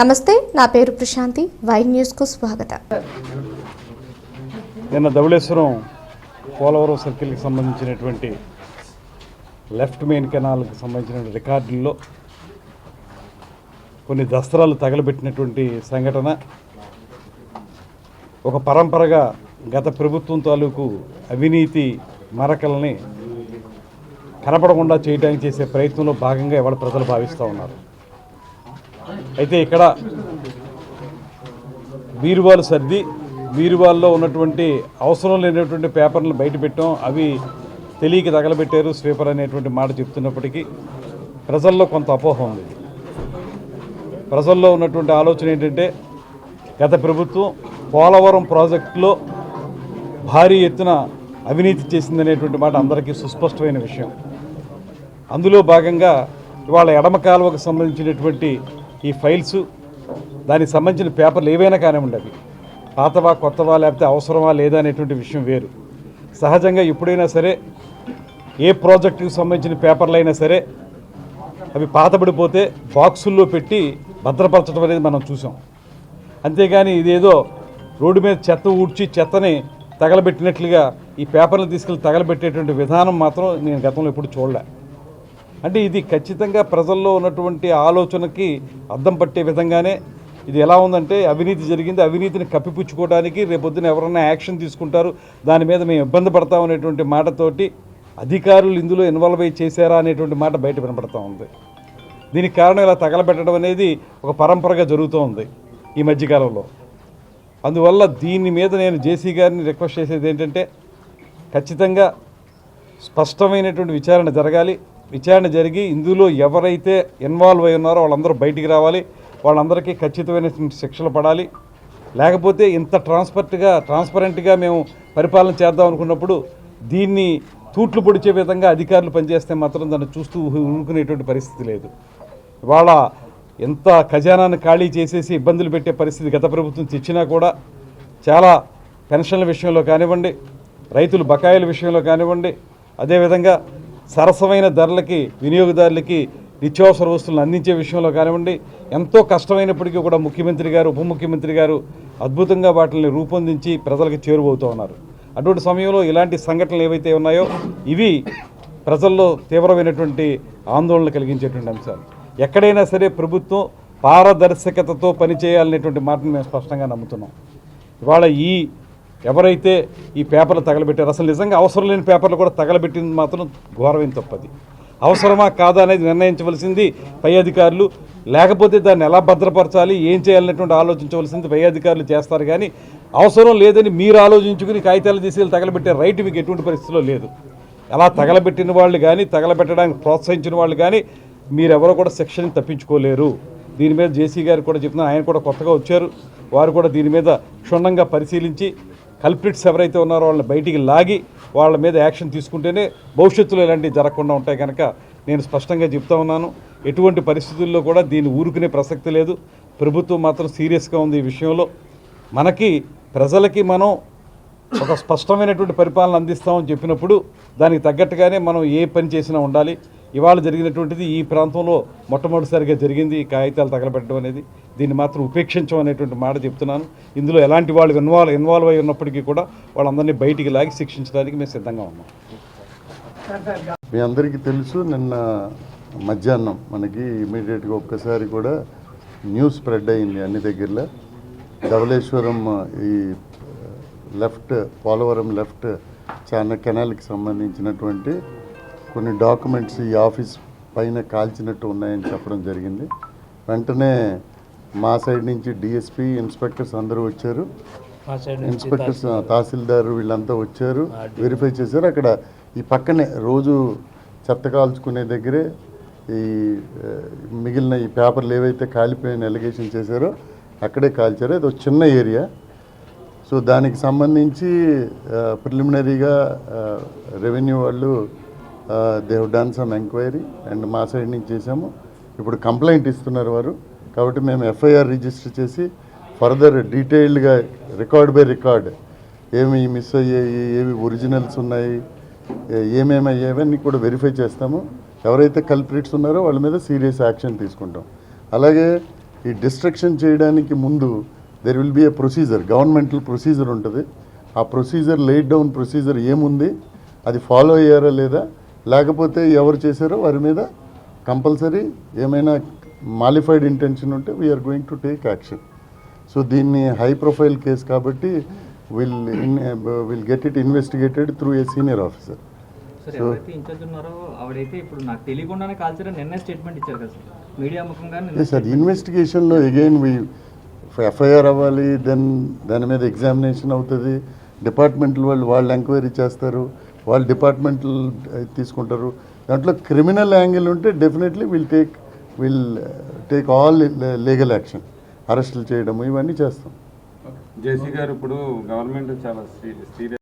నమస్తే నా పేరు ప్రశాంతి. వై న్యూస్కు స్వాగతం. నిన్న ధవళేశ్వరం పోలవరం సర్కిల్కి సంబంధించినటువంటి లెఫ్ట్ మెయిన్ కెనాల్కి సంబంధించిన రికార్డుల్లో కొన్ని దస్త్రాలు తగలబెట్టినటువంటి సంఘటన. ఒక పరంపరగా గత ప్రభుత్వం తాలూకు అవినీతి మరకల్ని కనపడకుండా చేయడానికి చేసే ప్రయత్నంలో భాగంగా ఎవరు ప్రజలు భావిస్తూ ఉన్నారు. అయితే ఇక్కడ బీరువాలు సర్ది బీరువాల్లో ఉన్నటువంటి అవసరం లేనటువంటి పేపర్లు బయట పెట్టాం. అవి తెలియక తగలబెట్టారు స్వీపర్ అనేటువంటి మాట చెప్తున్నప్పటికీ ప్రజల్లో కొంత అపోహ ఉంది. ప్రజల్లో ఉన్నటువంటి ఆలోచన ఏంటంటే గత ప్రభుత్వం పోలవరం ప్రాజెక్టులో భారీ ఎత్తున అవినీతి చేసిందనేటువంటి మాట అందరికీ సుస్పష్టమైన విషయం. అందులో భాగంగా ఇవాళ ఎడమ కాలువకు సంబంధించినటువంటి ఈ ఫైల్స్ దానికి సంబంధించిన పేపర్లు ఏవైనా కానివ్వండి అవి పాతవా కొత్తవా లేకపోతే అవసరమా లేదా అనేటువంటి విషయం వేరు. సహజంగా ఎప్పుడైనా సరే ఏ ప్రాజెక్టుకు సంబంధించిన పేపర్లు అయినా సరే అవి పాతబడిపోతే బాక్సుల్లో పెట్టి భద్రపరచడం అనేది మనం చూసాం. అంతేగాని ఇదేదో రోడ్డు మీద చెత్త ఊడ్చి చెత్తని తగలబెట్టినట్లుగా ఈ పేపర్లు తీసుకెళ్ళి తగలబెట్టేటువంటి విధానం మాత్రం నేను గతంలో ఎప్పుడు చూడలే. అంటే ఇది ఖచ్చితంగా ప్రజల్లో ఉన్నటువంటి ఆలోచనకి అద్దం పట్టే విధంగానే ఇది ఎలా ఉందంటే అవినీతి జరిగింది. అవినీతిని కప్పిపుచ్చుకోవడానికి రేపొద్దున ఎవరైనా యాక్షన్ తీసుకుంటారు. దాని మీద మేము ఇబ్బంది పడతాం అనేటువంటి మాటతోటి అధికారులు ఇందులో ఇన్వాల్వ్ అయ్యి చేశారా అనేటువంటి మాట బయట వినపడతా ఉంది. దీనికి కారణం ఇలా తగలబెట్టడం అనేది ఒక పరంపరగా జరుగుతూ ఉంది ఈ మధ్యకాలంలో అందువల్ల దీని మీద నేను జేసీ గారిని రిక్వెస్ట్ చేసేది ఏంటంటే ఖచ్చితంగా స్పష్టమైనటువంటి విచారణ జరగాలి. విచారణ జరిగి ఇందులో ఎవరైతే ఇన్వాల్వ్ అయి ఉన్నారో వాళ్ళందరూ బయటికి రావాలి. వాళ్ళందరికీ ఖచ్చితమైన శిక్షలు పడాలి. లేకపోతే ఇంత ట్రాన్స్పర్ట్గా ట్రాన్స్పరెంట్గా మేము పరిపాలన చేద్దాం అనుకున్నప్పుడు దీన్ని తూట్లు పొడిచే విధంగా అధికారులు పనిచేస్తే మాత్రం దాన్ని చూస్తూ ఊరుకునేటువంటి పరిస్థితి లేదు. ఇవాళ ఎంత ఖజానాన్ని ఖాళీ చేసేసి ఇబ్బందులు పెట్టే పరిస్థితి గత ప్రభుత్వం తెచ్చినా కూడా చాలా పెన్షన్ల విషయంలో కానివ్వండి రైతులు బకాయిల విషయంలో కానివ్వండి అదేవిధంగా సరసమైన ధరలకి వినియోగదారులకి నిత్యావసర వస్తువులను అందించే విషయంలో కానివ్వండి ఎంతో కష్టమైనప్పటికీ కూడా ముఖ్యమంత్రి గారు ఉప ముఖ్యమంత్రి గారు అద్భుతంగా వాటిని రూపొందించి ప్రజలకు చేరువవుతూ ఉన్నారు. అటువంటి సమయంలో ఇలాంటి సంఘటనలు ఏవైతే ఉన్నాయో ఇవి ప్రజల్లో తీవ్రమైనటువంటి ఆందోళన కలిగించేటువంటి అంశాలు. ఎక్కడైనా సరే ప్రభుత్వం పారదర్శకతతో పనిచేయాలనేటువంటి మాటను మేము స్పష్టంగా నమ్ముతున్నాం. ఇవాళ ఈ ఎవరైతే ఈ పేపర్లు తగలబెట్టారు అసలు నిజంగా అవసరం లేని పేపర్లు కూడా తగలబెట్టింది మాత్రం ఘోరమైన తప్పది. అవసరమా కాదా అనేది నిర్ణయించవలసింది పై అధికారులు. లేకపోతే దాన్ని ఎలా భద్రపరచాలి ఏం చేయాలనేటువంటి ఆలోచించవలసింది పై అధికారులు చేస్తారు కానీ అవసరం లేదని మీరు ఆలోచించుకుని కాగితాలు తీసుకెళ్ళి తగలబెట్టే రైట్ మీకు ఎటువంటి పరిస్థితిలో లేదు. అలా తగలబెట్టిన వాళ్ళు కానీ తగలబెట్టడానికి ప్రోత్సహించిన వాళ్ళు కానీ మీరెవరో కూడా శిక్షని తప్పించుకోలేరు. దీని మీద జేసీ గారు కూడా చెప్తున్నారు ఆయన కూడా కొత్తగా వచ్చారు. వారు కూడా దీని మీద క్షుణ్ణంగా పరిశీలించి కల్ప్రిట్స్ ఎవరైతే ఉన్నారో వాళ్ళని బయటికి లాగి వాళ్ళ మీద యాక్షన్ తీసుకుంటేనే భవిష్యత్తులో ఇలాంటివి జరగకుండా ఉంటాయి కనుక నేను స్పష్టంగా చెప్తా ఉన్నాను. ఎటువంటి పరిస్థితుల్లో కూడా దీన్ని ఊరుకునే ప్రసక్తి లేదు. ప్రభుత్వం మాత్రం సీరియస్గా ఉంది ఈ విషయంలో. మనకి ప్రజలకి మనం ఒక స్పష్టమైనటువంటి పరిపాలన అందిస్తామని చెప్పినప్పుడు దానికి తగ్గట్టుగానే మనం ఏ పని చేసినా ఉండాలి. ఇవాళ జరిగినటువంటిది ఈ ప్రాంతంలో మొట్టమొదటిసారిగా జరిగింది. కాగితాలు తగలబెట్టడం అనేది దీన్ని మాత్రం ఉపేక్షించం అనేటువంటి మాట చెప్తున్నాను. ఇందులో ఎలాంటి వాళ్ళు ఇన్వాల్వ్ ఇన్వాల్వ్ అయి ఉన్నప్పటికీ కూడా వాళ్ళందరినీ బయటికి లాగి శిక్షించడానికి మేము సిద్ధంగా ఉన్నాం. మీ అందరికీ తెలుసు నిన్న మధ్యాహ్నం మనకి ఇమీడియట్గా ఒక్కసారి కూడా న్యూస్ స్ప్రెడ్ అయింది అన్ని దగ్గరలో. ధవళేశ్వరం ఈ లెఫ్ట్ పోలవరం లెఫ్ట్ చాలా కెనాల్కి సంబంధించినటువంటి కొన్ని డాక్యుమెంట్స్ ఈ ఆఫీస్ పైన కాల్చినట్టు ఉన్నాయని చెప్పడం జరిగింది. వెంటనే మా సైడ్ నుంచి డిఎస్పి ఇన్స్పెక్టర్స్ అందరూ వచ్చారు. ఇన్స్పెక్టర్స్ తహసీల్దార్. వీళ్ళంతా వచ్చారు. వెరిఫై చేశారు. అక్కడ ఈ పక్కనే రోజు చెత్త కాల్చుకునే దగ్గరే ఈ మిగిలిన ఈ పేపర్లు ఏవైతే కాలిపోయిన ఎలిగేషన్ చేశారో అక్కడే కాల్చారు. అది ఒక చిన్న ఏరియా. సో దానికి సంబంధించి ప్రిలిమినరీగా రెవెన్యూ వాళ్ళు they've done some enquiry and మా సైడ్ నుంచి చేసాము ఇప్పుడు కంప్లైంట్ ఇస్తున్నారు వారు. కాబట్టి మేము ఎఫ్ఐఆర్ రిజిస్టర్ చేసి ఫర్దర్ డీటెయిల్డ్గా రికార్డ్ బై రికార్డ్ ఏమి మిస్ అయ్యాయి ఏవి ఒరిజినల్స్ ఉన్నాయి ఏమేమి అయ్యావన్నీ కూడా వెరిఫై చేస్తాము. ఎవరైతే కల్ప్రిట్స్ ఉన్నారో వాళ్ళ మీద సీరియస్ యాక్షన్ తీసుకుంటాం. అలాగే ఈ డిస్ట్రక్షన్ చేయడానికి ముందు there will be a procedure governmental procedure ఉంటుంది. ఆ ప్రొసీజర్ లేట్ డౌన్ ప్రొసీజర్ ఏముంది? అది ఫాలో అయ్యారా లేదా? లేకపోతే ఎవరు చేశారో వారి మీద కంపల్సరీ ఏమైనా మాలిఫైడ్ ఇంటెన్షన్ ఉంటే we're going to take action so దీన్ని హై ప్రొఫైల్ కేసు కాబట్టి will will get it investigated through a senior officer sir ఇన్వెస్టిగేషన్లో అగైన్ వి ఎఫ్ఐఆర్ అవ్వాలి దెన్ దాని మీద ఎగ్జామినేషన్ అవుతుంది. డిపార్ట్మెంటల్ వాళ్ళు వాళ్ళు ఎంక్వైరీ చేస్తారు. వాళ్ళు డిపార్ట్మెంట్లు తీసుకుంటారు. దాంట్లో క్రిమినల్ యాంగిల్ ఉంటే definitely will take will take all legal action అరెస్టులు చేయడం ఇవన్నీ చేస్తాం. జేసీ గారు ఇప్పుడు గవర్నమెంట్ చాలా సీరియస్